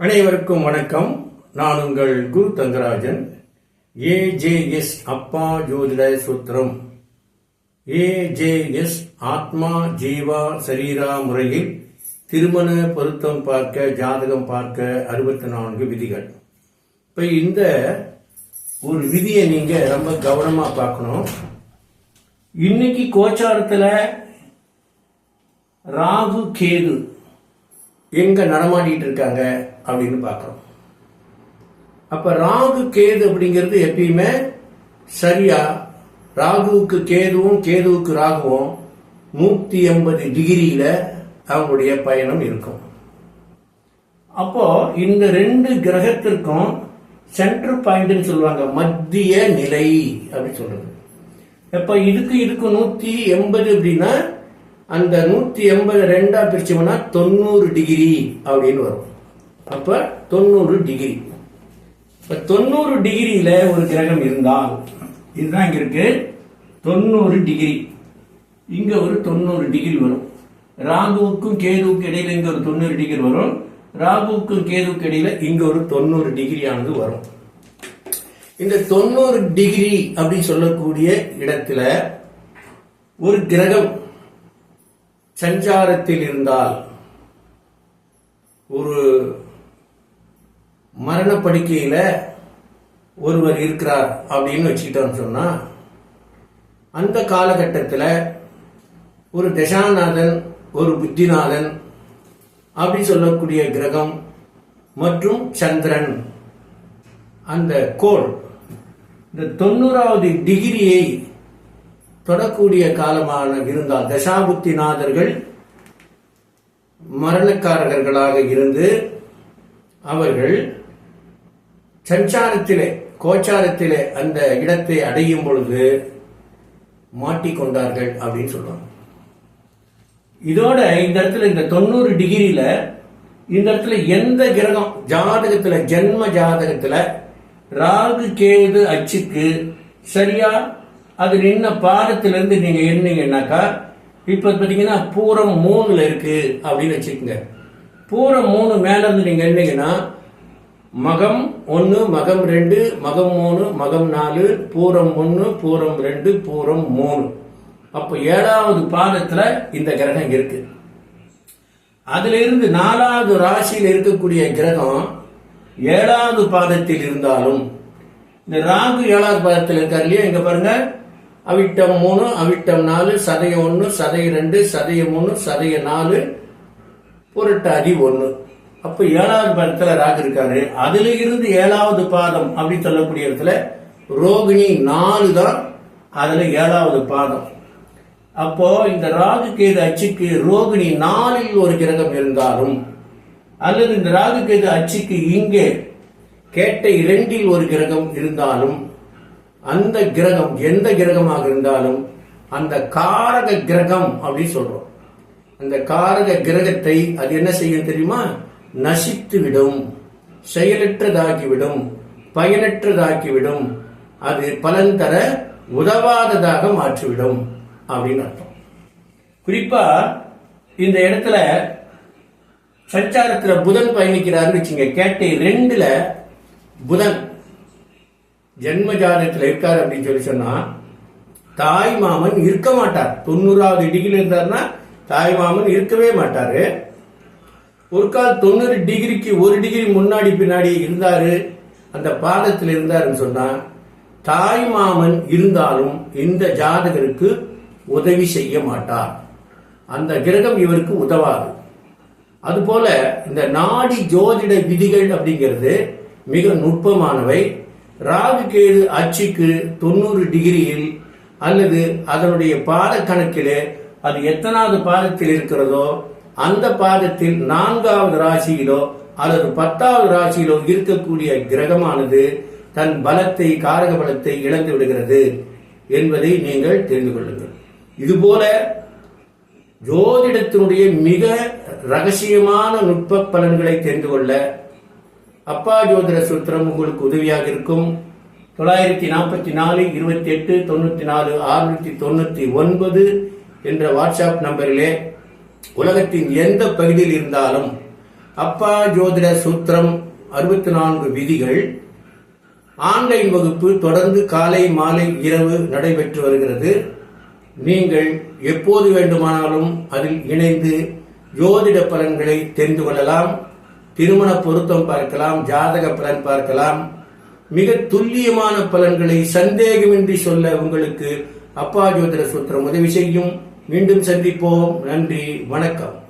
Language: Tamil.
அனைவருக்கும் வணக்கம். நான் உங்கள் குரு தங்கராஜன். ஏஜேஎஸ் அப்பா ஜோதிட சூத்திரம். ஏஜேஎஸ் ஆத்மா ஜீவா சரீரா முறையில் திருமண பொருத்தம் பார்க்க ஜாதகம் பார்க்க அறுபத்தி நான்கு விதிகள். இப்போ இந்த ஒரு விதியை நீங்க ரொம்ப கவனமா பார்க்கணும். இன்னைக்கு கோச்சாரத்தில் ராகு கேது எங்க நடமாடிட்டு இருக்காங்க அப்படின்னு பார்க்குறோம். அப்ப ராகு கேது அப்படிங்கிறது எப்பயுமே சரியா ராகுவுக்கு கேதுவும் கேதுவுக்கு ராகுவும் நூத்தி எண்பது டிகிரியில அவங்களுடைய பயணம் இருக்கும். அப்போ இந்த ரெண்டு கிரகத்திற்கும் சென்டர் பாயிண்ட்னு சொல்லுவாங்க மத்திய நிலை அப்படின்னு சொல்றது. இப்ப இதுக்கு இதுக்கு நூத்தி எண்பது அப்படின்னா அந்த நூத்தி எண்பது ரெண்டா பிரிச்சோம்னா தொண்ணூறு டிகிரி அப்படின்னு வரும். அப்ப தொண்ணூறு டிகிரி. இப்ப தொண்ணூறு டிகிரியில ஒரு கிரகம் இருந்தால் இதுதான் இங்க இருக்கு தொண்ணூறு டிகிரி. இங்க ஒரு தொண்ணூறு டிகிரி வரும். ராகுவுக்கும் கேதுவுக்கும் இடையில இங்க ஒரு தொண்ணூறு டிகிரி வரும். ராகுவுக்கும் கேதுவுக்கு இடையில இங்க ஒரு தொண்ணூறு டிகிரியானது வரும். இந்த தொண்ணூறு டிகிரி அப்படின்னு சொல்லக்கூடிய இடத்துல ஒரு கிரகம் சஞ்சாரத்தில் இருந்தால் ஒரு மரண ஒருவர் இருக்கிறார் அப்படின்னு வச்சுக்கிட்டோம்னு சொன்னால் அந்த காலகட்டத்தில் ஒரு தசாநாதன் ஒரு புத்திநாதன் அப்படி சொல்லக்கூடிய கிரகம் மற்றும் சந்திரன் அந்த கோள் இந்த தொண்ணூறாவது டிகிரியை தொடக்கூடிய காலமான இருந்தால் தசாபுத்திநாதர்கள் மரணக்காரர்களாக இருந்து அவர்கள் சஞ்சாரத்திலே கோச்சாரத்திலே அந்த இடத்தை அடையும் பொழுது மாட்டிக்கொண்டார்கள் அப்படின்னு சொல்லுவாங்க இதோட இந்த இடத்துல இந்த தொண்ணூறு டிகிரியில இந்த இடத்துல எந்த கிரகம் ஜாதகத்துல ஜென்ம ஜாதகத்துல ராகு கேது அச்சுக்கு சரியா அது நின்ன பாதத்திலிருந்து நீங்க எண்ணீங்கன்னாக்கா இப்ப பாத்தீங்கன்னா பூரம் மூணுல இருக்கு அப்படின்னு வச்சுக்கோங்க. பூரம் மூணு மேல இருந்து நீங்க மகம் ஒன்று மகம் ரெண்டு மகம் மூணு மகம் நாலு பூரம் ஒன்று பூரம் ரெண்டு பூரம் மூணு. அப்போ ஏழாவது பாதத்துல இந்த கிரகம் இருக்கு. அதுல இருந்து நாலாவது ராசியில் இருக்கக்கூடிய கிரகம் ஏழாவது பாதத்தில் இருந்தாலும் இந்த ராகு ஏழாவது பாதத்தில் இருக்கார் இல்லையா? இங்க பாருங்க. அவிட்டம் மூணு அவிட்டம் நாலு சதயம் ஒன்று சதயம் ரெண்டு சதயம் மூணு சதய நாலு புரட்டாதி ஒன்று அப்ப ஏழாவது பாதத்துல ராகு இருக்காரு. அதுல இருந்து ஏழாவது பாதம் அப்படின்னு சொல்லக்கூடிய இடத்துல ரோகிணி நாலு தான் அதுல ஏழாவது பாதம். அப்போ இந்த ராகு கேது அச்சுக்கு ரோகிணி நாலில் ஒரு கிரகம் இருந்தாலும் அல்லது இந்த ராகு கேது அச்சுக்கு இங்கே கேட்ட இரண்டில் ஒரு கிரகம் இருந்தாலும் அந்த கிரகம் எந்த கிரகமாக இருந்தாலும் அந்த காரக கிரகம் அப்படின்னு சொல்றோம். அந்த காரக கிரகத்தை அது என்ன செய்யும் தெரியுமா? நசித்து விடும் செயலற்றதாக்கிவிடும் பயனற்றதாக்கிவிடும் அது பலன் தர உதவாததாக மாற்றிவிடும் அப்படின்னு அர்த்தம். குறிப்பா இந்த இடத்துல சஞ்சாரத்தில் புதன் பயணிக்கிறாருன்னு வச்சுங்க. கேட்டை ரெண்டுல புதன். ஜென்ம ஜாதகத்தில் இருக்கார் அப்படின்னு சொல்லி சொன்னா தாய் மாமன் இருக்க மாட்டார். தொண்ணூறாவது டிகிரி இருந்தாருன்னா தாய் மாமன் இருக்கவே மாட்டாரு. ஒரு கால் தொண்ணூறு டிகிரிக்கு ஒரு டிகிரி முன்னாடி பின்னாடி இருந்தாரு. அந்த பாதத்தில் இருந்தாருன்னு சொன்னா தாய் மாமன் இருந்தாலும் இந்த ஜாதகருக்கு உதவி செய்ய மாட்டார். அந்த கிரகம் இவருக்கு உதவாது. அதுபோல இந்த நாடி ஜோதிட விதிகள் அப்படிங்கிறது மிக நுட்பமானவை. ராகு கேது அச்சுக்கு தொண்ணூறு டிகிரியில் அல்லது அதனுடைய பாத கணக்கிலே அது எத்தனாவது பாதத்தில் இருக்கிறதோ அந்த பாதத்தில் நான்காவது ராசியிலோ அல்லது பத்தாவது ராசியிலோ இருக்கக்கூடிய கிரகமானது தன் பலத்தை காரக பலத்தை இழந்து விடுகிறது என்பதை நீங்கள் தெரிந்து கொள்ளுங்கள். இதுபோல ஜோதிடத்தினுடைய மிக ரகசியமான நுட்ப பலன்களை தெரிந்து கொள்ள அப்பா ஜோதிட சூத்திரம் உங்களுக்கு உதவியாக இருக்கும். தொள்ளாயிரத்தி நாற்பத்தி நாலு இருபத்தி எட்டு தொண்ணூற்றி நாலு ஆறுநூற்றி தொண்ணூற்றி ஒன்பது என்ற வாட்ஸ்அப் நம்பரிலே உலகத்தின் எந்த பகுதியில் இருந்தாலும் அப்பா ஜோதிட சூத்திரம் அறுபத்தி நான்கு விதிகள் ஆன்லைன் வகுப்பு தொடர்ந்து காலை மாலை இரவு நடைபெற்று வருகிறது. நீங்கள் எப்போது வேண்டுமானாலும் அதில் இணைந்து ஜோதிட பலன்களை தெரிந்து கொள்ளலாம். திருமண பொருத்தம் பார்க்கலாம் ஜாதக பலன் பார்க்கலாம். மிக துல்லியமான பலன்களை சந்தேகமின்றி சொல்ல உங்களுக்கு அப்பா ஜோதிட சூத்திரம் உதவி செய்யும். மீண்டும் சந்திப்போம். நன்றி வணக்கம்.